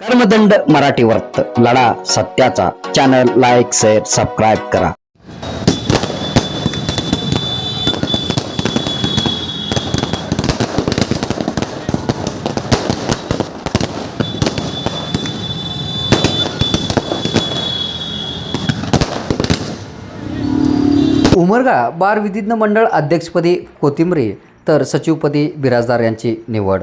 कर्मदंड मराठी वर्त लढा सत्याचा. चॅनल लाईक शेअर सबस्क्राईब करा. उमरगा बार विधिज्ञ मंडळ अध्यक्षपदी कोथिंबरी तर सचिवपदी बिराजदार यांची निवड.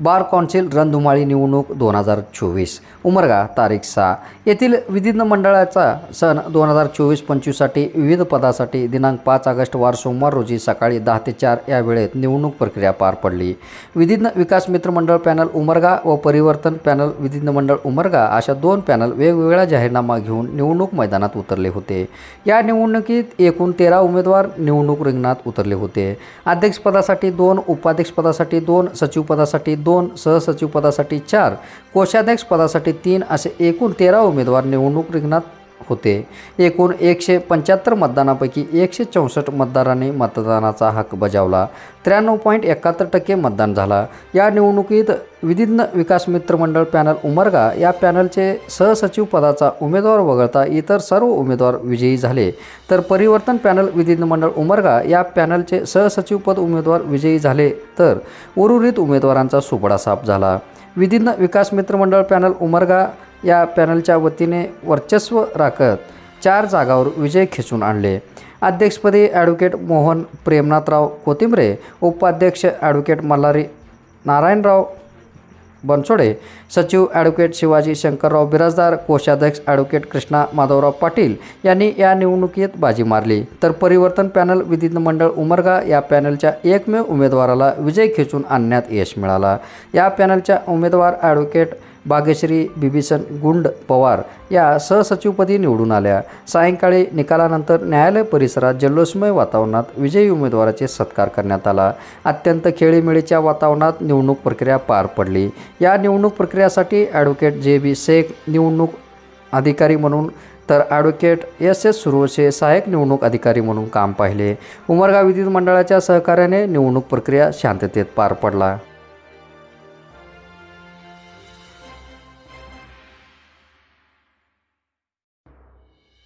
बार कौन्सिल रणधुमाळी निवडणूक दोन हजार चोवीस. उमरगा तारीख सहा. येथील विधिज्ञ मंडळाचा सण दोन हजार चोवीस पंचवीससाठी विविध पदासाठी दिनांक पाच ऑगस्ट वार सोमवार रोजी सकाळी दहा ते चार या वेळेत निवडणूक प्रक्रिया पार पडली. विधिज्ञ विकास मित्र मंडळ पॅनल उमरगा व परिवर्तन पॅनल विधिज्ञ मंडळ उमरगा अशा दोन पॅनल वेगवेगळ्या जाहीरनामा घेऊन निवडणूक मैदानात उतरले होते. या निवडणुकीत एकूण तेरा उमेदवार निवडणूक रिंगणात उतरले होते. अध्यक्षपदासाठी दोन उपाध्यक्षपदासाठी दोन सचिवपदासाठी दोन सहसचिवपदासाठी चार कोषाध्यक्ष पदासाठी तीन असे एकूण तेरा उमेदवार निवडणूक रिंगणात होते. एकूण एकशे पंच्याहत्तर मतदानापैकी एकशे चौसष्ट मतदारांनी मतदानाचा हक्क बजावला. त्र्याण्णव पॉईंट एकाहत्तर टक्के मतदान झाला. या निवडणुकीत विधिज्ञ विकास मित्र मंडळ पॅनल उमरगा या पॅनलचे सहसचिव पदाचा उमेदवार वगळता इतर सर्व उमेदवार विजयी झाले. तर परिवर्तन पॅनल विधिज्ञ मंडळ उमरगा या पॅनलचे सहसचिवपद उमेदवार विजयी झाले तर उर्वरित उमेदवारांचा सुपडा साफ झाला. विधिज्ञ विकास मित्र मंडळ पॅनल उमरगा या पॅनलच्या वतीने वर्चस्व राखत चार जागावर विजय खेचून आणले. अध्यक्षपदी ॲडव्होकेट मोहन प्रेमनाथराव कोथिंबरे उपाध्यक्ष ॲडव्होकेट मल्हारी नारायणराव बनसोडे सचिव ॲडव्होकेट शिवाजी शंकरराव बिराजदार कोषाध्यक्ष ॲडव्होकेट कृष्णा माधवराव पाटील यांनी या निवडणुकीत बाजी मारली. तर परिवर्तन पॅनल विधिज्ञ मंडळ उमरगा या पॅनलच्या एकमेव उमेदवाराला विजय खेचून आणण्यात यश मिळाला. या पॅनलच्या उमेदवार ॲडव्होकेट भाग्यश्री बिभीषण गुंड पवार या सहसचिवपदी निवडून आल्या. सायंकाळी निकालानंतर न्यायालय परिसरात जल्लोषमय वातावरणात विजयी उमेदवाराचे सत्कार करण्यात आला. अत्यंत खेळीमेळीच्या वातावरणात निवडणूक प्रक्रिया पार पडली. या निवडणूक प्रक्रियासाठी ॲडव्होकेट जे बी शेख निवडणूक अधिकारी म्हणून तर ॲडव्होकेट एस एस सुरवशे सहाय्यक निवडणूक अधिकारी म्हणून काम पाहिले. उमरगाव विद्युत मंडळाच्या सहकार्याने निवडणूक प्रक्रिया शांततेत पार पडला.